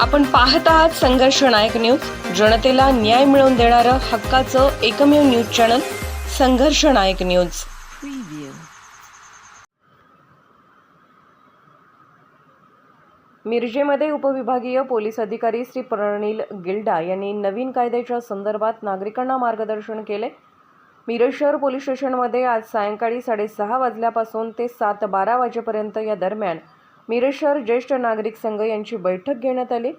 आपण पाहत आहात संघर्ष नायक न्यूज. जनतेला न्याय मिळवून देणारं हक्काचं एकमेव न्यूज चॅनल संघर्ष नायक न्यूज. मिरजेमध्ये उपविभागीय पोलीस अधिकारी श्री प्रणील गिल्डा यांनी नवीन कायद्याच्या संदर्भात नागरिकांना मार्गदर्शन केले. मिरज शहर पोलीस स्टेशनमध्ये आज सायंकाळी साडेसहा वाजल्यापासून ते सात बारा वाजेपर्यंत या दरम्यान मिरज शहर ज्येष्ठ नागरिक संघ यांची बैठक घेण्यात आली.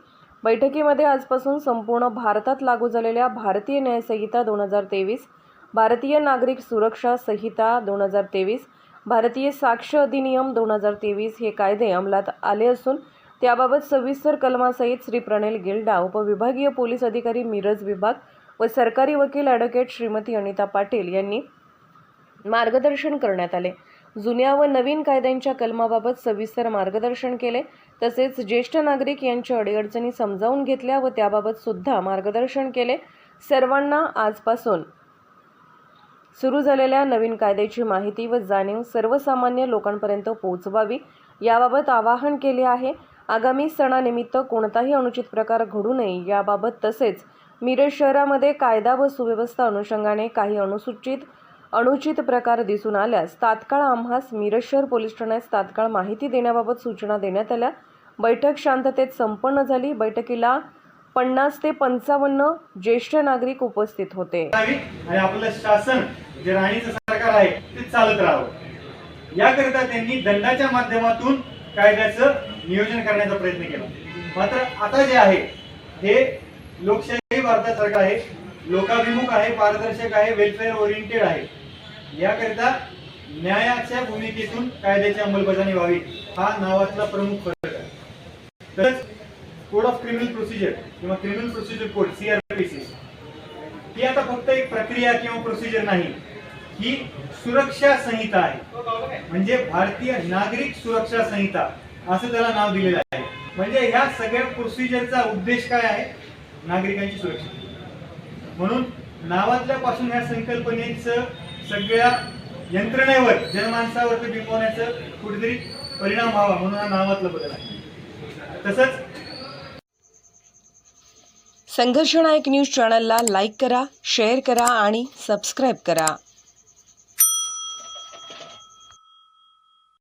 बैठकीमध्ये आजपासून संपूर्ण भारतात लागू झालेल्या भारतीय न्यायसंहिता दोन हजार तेवीस भारतीय नागरिक सुरक्षा संहिता दोन हजार तेवीस भारतीय साक्ष अधिनियम दोन हजार तेवीस हे कायदे अंमलात आले असून त्याबाबत सविस्तर कलमासहित श्री प्रणेल गिल्डा उपविभागीय पोलीस अधिकारी मिरज विभाग व सरकारी वकील ॲडव्होकेट श्रीमती अनिता पाटील यांनी मार्गदर्शन करण्यात आले. जुन्या व नवीन कायद्यांच्या कलमाबाबत सविस्तर मार्गदर्शन केले. तसेच ज्येष्ठ नागरिक यांच्या अडीअडचणी समजावून घेतल्या व त्याबाबत सुद्धा मार्गदर्शन केले. सर्वांना आजपासून सुरू झालेल्या नवीन कायद्याची माहिती व जाणीव सर्वसामान्य लोकांपर्यंत पोहोचवावी याबाबत आवाहन केले आहे. आगामी सणानिमित्त कोणताही अनुचित प्रकार घडू नये याबाबत तसेच मिरज शहरामध्ये कायदा व सुव्यवस्था अनुषंगाने काही अनुसूचित अनुचित प्रकार दिसून आल्यास तात्काळ आम्हास मिरज शहर पोलीस ठाण्यास तात्काळ माहिती देण्याबाबत सूचना देण्यात आल्या. बैठक शांततेत संपन्न झाली. बैठकीला पन्नास ते पंचावन्न ज्येष्ठ नागरिक उपस्थित होते. आणि आपलं शासन जे राणीचं सरकार आहे ते चालत राहावं. याकरिता त्यांनी दंडाच्या माध्यमातून कायद्याचं नियोजन करण्याचा प्रयत्न केला. मात्र आता जे आहे हे लोकशाही भारतात सरकार आहे. लोकाभिमुख आहे पारदर्शक आहे वेलफेअर ओरिएंटेड आहे. याकरिता न्यायाच्या भूमिकेतून कायद्याची अंमलबजावणी व्हावी हा नावातला प्रमुख फरक आहे. तसंच कोड ऑफ क्रिमिनल प्रोसिजर किंवा क्रिमिनल प्रोसिजर कोड सीआरपीसी ही आता फक्त एक प्रक्रिया किंवा प्रोसिजर नाही ही सुरक्षा संहिता आहे. म्हणजे भारतीय नागरिक सुरक्षा संहिता असं त्याला नाव दिलेलं आहे. म्हणजे ह्या सगळ्या प्रोसिजरचा उद्देश काय आहे? नागरिकांची सुरक्षा. म्हणून नावातल्या पासून ह्या संकल्पनेचं सगळ्या यंत्रणेवर जनमानसावरती बिंबवण्याचं कुठेतरी परिणाम व्हावा म्हणून हा नावातला बदल आहे. तसंच संघर्षनायक न्यूज चॅनलला लाईक करा शेअर करा आणि सबस्क्राईब करा.